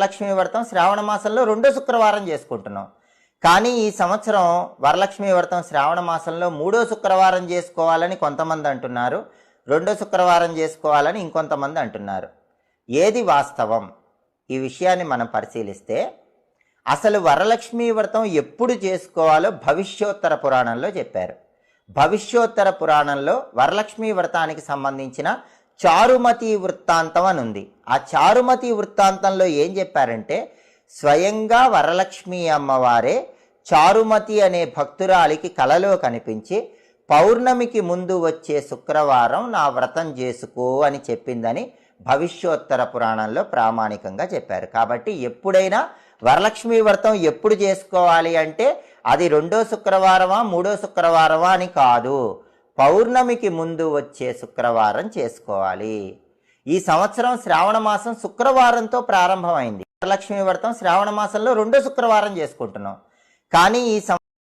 వరలక్ష్మి వ్రతం శ్రావణ మాసంలో రెండో శుక్రవారం చేసుకుంటున్నాం. కానీ ఈ సంవత్సరం వరలక్ష్మి వ్రతం శ్రావణ మాసంలో మూడో శుక్రవారం చేసుకోవాలని కొంతమంది అంటున్నారు. రెండో శుక్రవారం చేసుకోవాలని ఇంకొంతమంది అంటున్నారు. ఏది వాస్తవం? ఈ విషయాన్ని మనం పరిశీలిస్తే అసలు వరలక్ష్మి వ్రతం ఎప్పుడు చేసుకోవాలో భవిష్యోత్తర పురాణంలో చెప్పారు. భవిష్యోత్తర పురాణంలో వరలక్ష్మి వ్రతానికి సంబంధించిన చారుమతి వృత్తాంతం అని ఉంది. ఆ చారుమతి వృత్తాంతంలో ఏం చెప్పారంటే స్వయంగా వరలక్ష్మి అమ్మవారే చారుమతి అనే భక్తురాలికి కలలో కనిపించి పౌర్ణమికి ముందు వచ్చే శుక్రవారం నా వ్రతం చేసుకో అని చెప్పిందని భవిష్యోత్తర పురాణంలో ప్రామాణికంగా చెప్పారు. కాబట్టి ఎప్పుడైనా వరలక్ష్మి వ్రతం ఎప్పుడు చేసుకోవాలి అంటే అది రెండో శుక్రవారమా మూడో శుక్రవారమా అని కాదు. పౌర్ణమికి ముందు వచ్చే శుక్రవారం చేసుకోవాలి. ఈ సంవత్సరం శ్రావణ మాసం శుక్రవారంతో ప్రారంభమైంది. వరలక్ష్మి వ్రతం శ్రావణ మాసంలో రెండో శుక్రవారం చేసుకుంటున్నాం. కానీ ఈ